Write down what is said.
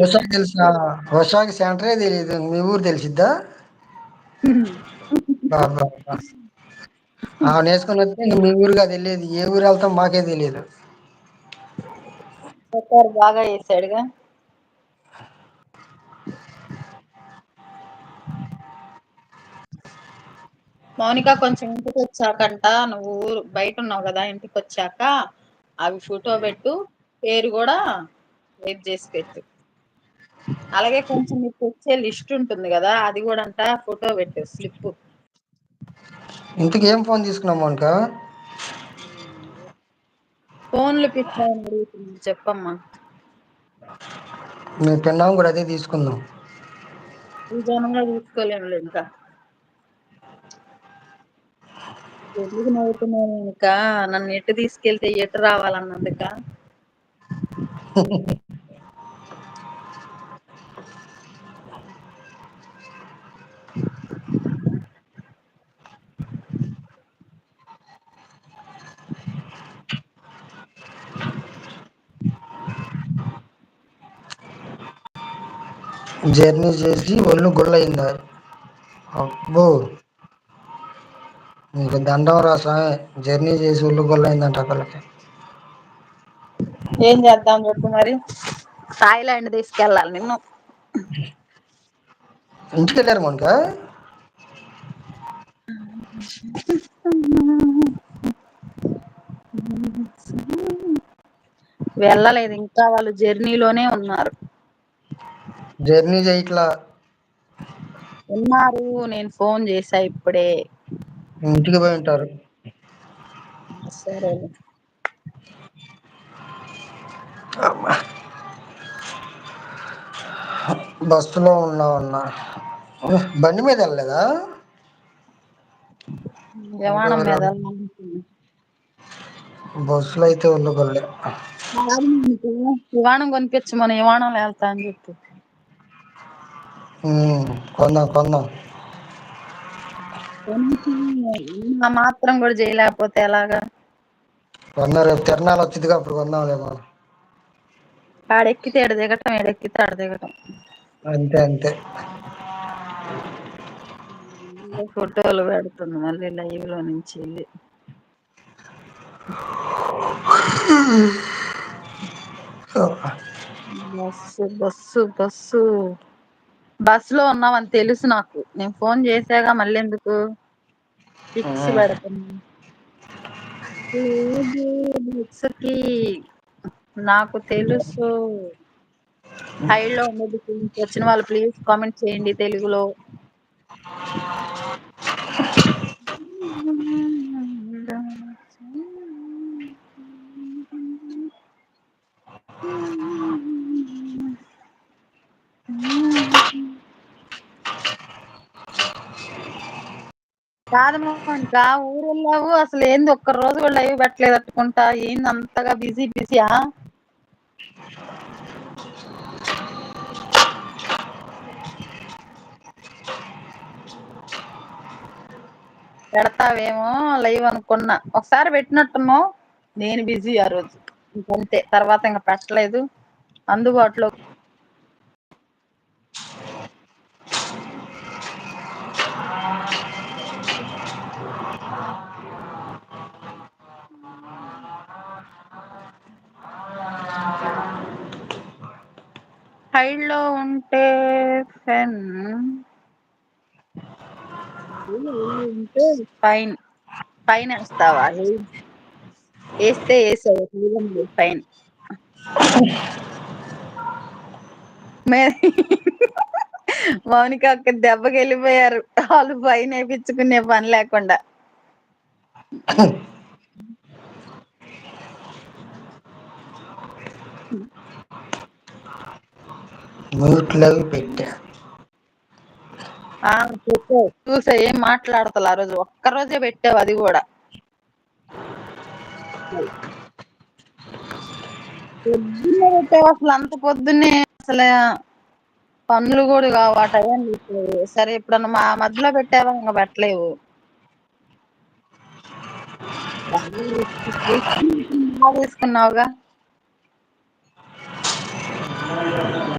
వర్షాకి తెలిసిన వర్షాకి సెంటరే తెలియదు మీ ఊరు తెలిసిద్దా? బాబా. ఆ నేసుకొని వస్తే ఇంక మీ ఊరుగా తెలియదు. ఏ ఊరు వెళ్తాం మాకే తెలియదు. బాగా చేసాడుగా. మౌనిక కొంచెం ఇంటికి వచ్చాకంట. నువ్వు బయట ఉన్నావు కదా ఇంటికి వచ్చాక అవి ఫోటో పెట్టు పేరు కూడా వెయిట్ చేసి పెట్టు. అలాగే కొంచెం మీకు వచ్చే లిస్ట్ ఉంటుంది కదా అది కూడా అంట ఫోటో పెట్టు స్లిప్. ఇంతకి ఏం ఫోన్ తీసుకున్నాం మౌనిక? ఫోన్లు పిచ్చి అడుగుతుంది చెప్పమ్మా. మీ పిన్నాం కూడా అదే తీసుకుందాం. నిజంగా తీసుకోలేంలే ఇంకా. ఎందుకు నవ్వుతున్నావు మౌనిక? నన్ను ఎటు తీసుకెళ్తే ఎటు రావాలన్నందుక? జర్నీ చేసి ఒళ్ళు అయిందా అబ్బో! నీకు దండం రా స్వామి జర్నీ చేసి ఒళ్ళు గుల్ల అయిందంట ఆ పిల్లకి ఏం చేద్దాం చెప్పు మరి? థాయిలాండ్ తీసుకెళ్ళాలి నిన్ను. ఇంటికెళ్ళారు మౌనిక? వెళ్ళలేదు ఇంకా వాళ్ళు జర్నీలోనే ఉన్నారు. జర్నీ చేయట్లా ఉన్నారు నేను ఫోన్ చేసా ఇప్పుడే. ఇంటికి పోయి ఉంటారు. అమ్మా. బస్సులో ఉన్నామన్నా బండి మీద వెళ్ళలేదా? విమానం మీద బస్సులో అయితే గుల్లే విమానం కొనిపించమను విమానంలో వెళ్తా అని చెప్పు. కొందాం కొందాం ఆ మాత్రం కూడా చేయలేకపోతే ఎలాగా? కొందాం రేపు తిరణాలు వచ్చిద్దిగా అప్పుడు కొందాంలే మనం ఆడ దిగటం ఈడ ఎక్కితే ఆడ దిగటం. అంతే అంతే. ఫోటోలు పెడుతుంది మళ్ళీ లైవ్లో నుంచి వెళ్ళి. Bus bus bus. బస్సు లో ఉన్నావని తెలుసు నాకు. నేను ఫోన్ చేసాగా మళ్ళీ ఎందుకు పిక్స్ బస్సుకి నాకు తెలుసు. హైడ్లో ఉండదు వచ్చిన వాళ్ళు ప్లీజ్ కామెంట్ చేయండి తెలుగులో. కాదు ఊరు వెళ్ళావు అసలు ఏంది ఒక్క రోజు కూడా లైవ్ పెట్టలేదు అట్టుకుంటా ఏంది అంతగా బిజీ బిజీయా పెడతావేమో లైవ్ అనుకున్నా. ఒకసారి పెట్టినట్టున్నావు నేను బిజీ ఆ రోజు. ఇంకంతే తర్వాత ఇంకా పెట్టలేదు. అందుబాటులో హైడ్లో ఉంటే ఫెన్. ఉంటే ఫైన్ ఫైన్ వేస్తావా? వేస్తే వేసావు ఫైన్ మౌనిక అక్క దెబ్బకి వెళ్ళిపోయారు వాళ్ళు ఫైన్ వేపిచ్చుకునే పని లేకుండా. మ్యూట్లో పెట్టా. ఆ పెట్టావు చూసా ఏం మాట్లాడతలే ఆ రోజు? ఒక్క రోజే పెట్టావు అది కూడా. పొద్దున్నే పెట్టావు అసలు అంత పొద్దున్నే అసలు. పనులు కూడా కావు ఆ సరే ఎప్పుడన్నా మా మధ్యలో పెట్టావా? ఇంకా పెట్టలేవు. తీసుకున్నావుగా